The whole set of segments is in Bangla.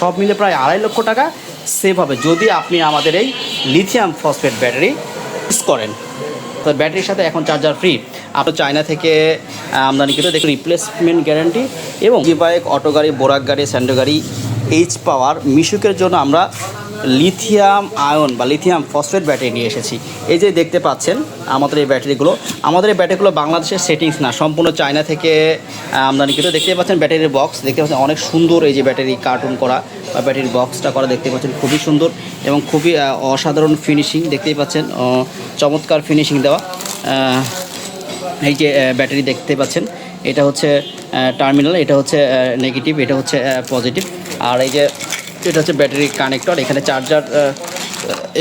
সব মিলে প্রায় আড়াই লক্ষ টাকা সেভ হবে যদি আপনি আমাদের এই লিথিয়াম ফসফেট ব্যাটারি ইউজ করেন। তো ব্যাটারির সাথে এখন চার্জার ফ্রি আপনার চায়না থেকে আমদানিকৃত দেখুন রিপ্লেসমেন্ট গ্যারান্টি এবং বাইক অটো গাড়ি বোরাক গাড়ি স্যান্ডো গাড়ি এইচ পাওয়ার মিশুকের জন্য আমরা লিথিয়াম আয়ন বা লিথিয়াম ফসফেট ব্যাটারি নিয়ে এসেছি। এই যে দেখতে পাচ্ছেন আমাদের এই ব্যাটারিগুলো আমাদের এই ব্যাটারিগুলো বাংলাদেশের সেটিংস না সম্পূর্ণ চায়না থেকে আহ, আমদানিকৃত দেখতে পাচ্ছেন ব্যাটারির বক্স দেখতে পাচ্ছেন অনেক সুন্দর এই যে ব্যাটারি কার্টুন করা বা ব্যাটারির বক্সটা করা দেখতে পাচ্ছেন খুবই সুন্দর এবং খুবই অসাধারণ ফিনিশিং দেখতেই পাচ্ছেন চমৎকার ফিনিশিং দেওয়া। এই যে ব্যাটারি দেখতে পাচ্ছেন এটা হচ্ছে টার্মিনাল এটা হচ্ছে নেগেটিভ এটা হচ্ছে পজিটিভ আর এই যে এটা হচ্ছে ব্যাটারি কানেক্টর, এখানে চার্জার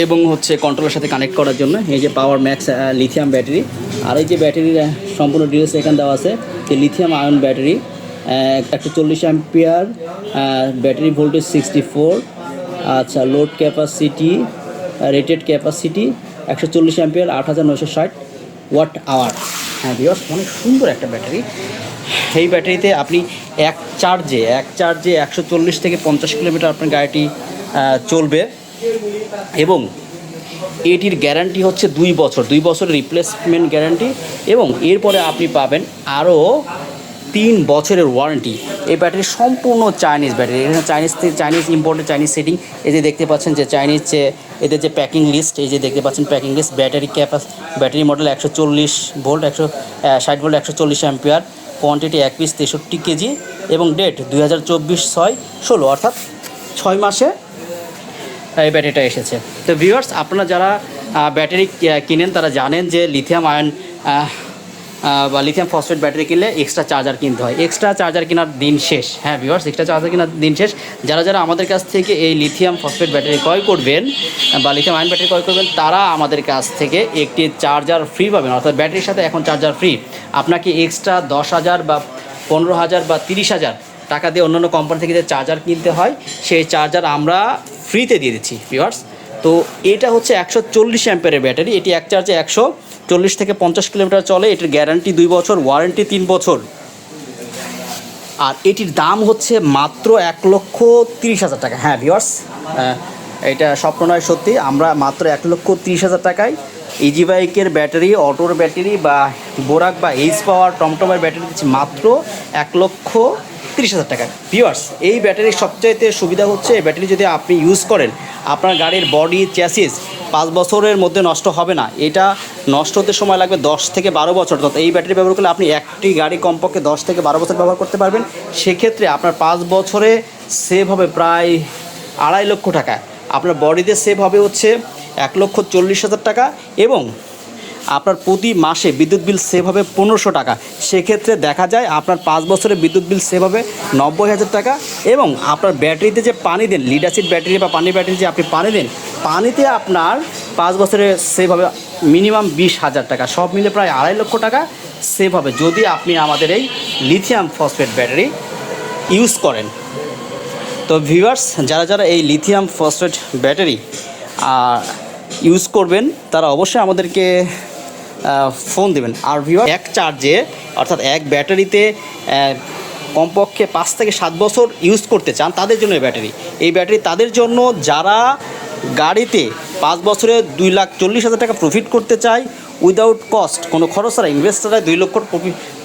এবং হচ্ছে কন্ট্রোলের সাথে কানেক্ট করার জন্য এই যে পাওয়ার ম্যাক্স লিথিয়াম ব্যাটারি আর এই যে ব্যাটারির সম্পূর্ণ ডিটেলস এখানে দেওয়া আছে, যে লিথিয়াম আয়ন ব্যাটারি একশো চল্লিশ ampere battery voltage sixty four আচ্ছা লোড ক্যাপাসিটি রেটেড ক্যাপাসিটি একশো চল্লিশ অ্যাম্পিয়ার আট হাজার নশো ষাট ওয়াট আওয়ার হ্যাঁ বিয়স অনেক সুন্দর একটা ব্যাটারি। সেই ব্যাটারিতে আপনি এক চার্জে এক চার্জে একশো চল্লিশ থেকে পঞ্চাশ কিলোমিটার আপনার গাড়িটি চলবে। এবং এটির গ্যারান্টি হচ্ছে দুই বছর দুই বছর রিপ্লেসমেন্ট গ্যারান্টি এবং এরপরে আপনি পাবেন আরও তিন বছরের ওয়ারেন্টি এই ব্যাটারি সম্পূর্ণ চাইনিজ ব্যাটারি। এখানে Chinese Chinese imported Chinese setting এই যে দেখতে পাচ্ছেন যে চাইনিজ যে এদের যে প্যাকিং লিস্ট এই যে দেখতে পাচ্ছেন packing list battery capacity battery model একশো চল্লিশ ভোল্ট একশো ষাট ভোল্ট একশো চল্লিশ অ্যাম্পিয়ার কোয়ান্টিটি এক পিস তেষট্টি কেজি এবং ডেট দুই হাজার চব্বিশ ছয় ষোলো, অর্থাৎ ছয় মাসে এই ব্যাটারিটা এসেছে। তো ভিউয়ার্স আপনারা যারা ব্যাটারি কিনেন, তারা জানেন যে লিথিয়াম আয়ন বা লিথিয়াম ফসফেট ব্যাটারি কিনলে এক্সট্রা চার্জার কিনতে হয়। এক্সট্রা চার্জার কেনার দিন শেষ। হ্যাঁ ভিউয়ার্স এক্সট্রা চার্জার কেনার দিন শেষ। যারা যারা আমাদের কাছ থেকে এই লিথিয়াম ফসফেট ব্যাটারি ক্রয় করবেন বা লিথিয়াম আয়ন ব্যাটারি ক্রয় করবেন, তারা আমাদের কাছ থেকে একটি চার্জার ফ্রি পাবেন। অর্থাৎ ব্যাটারির সাথে এখন চার্জার ফ্রি আপনাকে এক্সট্রা দশ হাজার বা পনেরো হাজার বা তিরিশ হাজার টাকা দিয়ে অন্যান্য কোম্পানি থেকে যে চার্জার কিনতে হয়, সেই চার্জার আমরা ফ্রিতে দিয়ে দিচ্ছি ভিউয়ার্স তো এটা হচ্ছে একশো চল্লিশ অ্যাম্পের ব্যাটারি এটি এক চার্জে একশো চল্লিশ থেকে পঞ্চাশ কিলোমিটার চলে, এটির গ্যারান্টি দুই বছর ওয়ারেন্টি তিন বছর। আর এটির দাম হচ্ছে মাত্র এক লক্ষ তিরিশ হাজার টাকা। হ্যাঁ ভিওয়ার্স এটা স্বপ্ন নয়, সত্যি। আমরা মাত্র এক লক্ষ তিরিশ হাজার টাকায় ইজি বাইকের ব্যাটারি অটোর ব্যাটারি বা বোরাক বা এইচ পাওয়ার টমটমের ব্যাটারি দিচ্ছি মাত্র এক লক্ষ তিরিশ হাজার টাকা ভিওয়ার্স এই ব্যাটারির সবচাইতে সুবিধা হচ্ছে, এই ব্যাটারি যদি আপনি ইউজ করেন, আপনার গাড়ির বডি চ্যাসিস পাঁচ বছরের মধ্যে নষ্ট হবে না। এটা নষ্ট হতে সময় লাগবে দশ থেকে বারো বছর। অর্থাৎ এই ব্যাটারি ব্যবহার করলে আপনি একটি গাড়ি কমপক্ষে দশ থেকে বারো বছর ব্যবহার করতে পারবেন। সেক্ষেত্রে আপনার পাঁচ বছরে সেভ হবে প্রায় আড়াই লক্ষ টাকা। আপনার বডিতে সেভ হবে হচ্ছে এক লক্ষ চল্লিশ হাজার টাকা এবং আপনার প্রতি মাসে বিদ্যুৎ বিল সেভ হবে পনেরোশো টাকা। সেক্ষেত্রে দেখা যায় আপনার পাঁচ বছরে বিদ্যুৎ বিল সেভ হবে নব্বই হাজার টাকা এবং আপনার ব্যাটারিতে যে পানি দেন লিডাসিড ব্যাটারি বা পানি ব্যাটারি যে আপনি পানি দেন পানিতে আপনার পাঁচ বছরে সেভ হবে মিনিমাম বিশ হাজার টাকা। সব মিলে প্রায় আড়াই লক্ষ টাকা সেভ হবে যদি আপনি আমাদের এই লিথিয়াম ফসফেট ব্যাটারি ইউজ করেন। তো ভিউয়ার্স যারা যারা এই লিথিয়াম ফসফেট ব্যাটারি ইউজ করবেন, তারা অবশ্যই আমাদেরকে ফোন দেবেন। আর ভিউয়ার এক চার্জে অর্থাৎ এক ব্যাটারিতে কমপক্ষে পাঁচ থেকে সাত বছর ইউজ করতে চান, তাদের জন্য এই ব্যাটারি এই ব্যাটারি তাদের জন্য যারা গাড়িতে পাঁচ বছরে দুই লাখ চল্লিশ হাজার টাকা প্রফিট করতে চায় উইদাউট কস্ট কোনো খরচ ছাড়া ইনভেস্টাররা দুই লক্ষ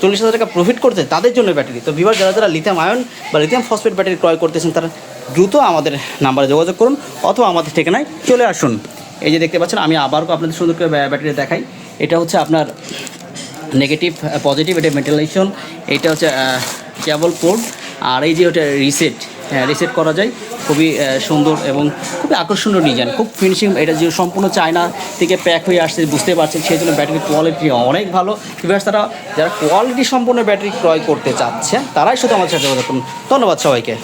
চল্লিশ হাজার টাকা প্রফিট করতে তাদের জন্য ব্যাটারি তো ভিভার যারা যারা লিথিয়াম আয়ন বা লিথিয়াম ফসফেট ব্যাটারি ক্রয় করতেছেন, তারা দ্রুত আমাদের নাম্বারে যোগাযোগ করুন অথবা আমাদের ঠিকানায় চলে আসুন। এই যে দেখতে পাচ্ছেন, আমি আবারও আপনাদের সুন্দর করে ব্যাটারি দেখাই। এটা হচ্ছে আপনার নেগেটিভ পজিটিভ এটা মেটালাইজেশন এটা হচ্ছে কেবল পোর্ট আর এই যে ওটা রিসেট হ্যাঁ রিসেট করা যায় খুবই সুন্দর এবং খুবই আকর্ষণীয় ডিজাইন। খুব ফিনিশিং এটা যে সম্পূর্ণ চায়না থেকে প্যাক হয়ে আসছে বুঝতে পারছেন, সেই জন্য ব্যাটারির কোয়ালিটি অনেক ভালো। এবার তারা যারা কোয়ালিটি সম্পূর্ণ ব্যাটারি ক্রয় করতে চাচ্ছে তারাই শুধু আমার সাথে যোগাযোগ ধন্যবাদ সবাইকে।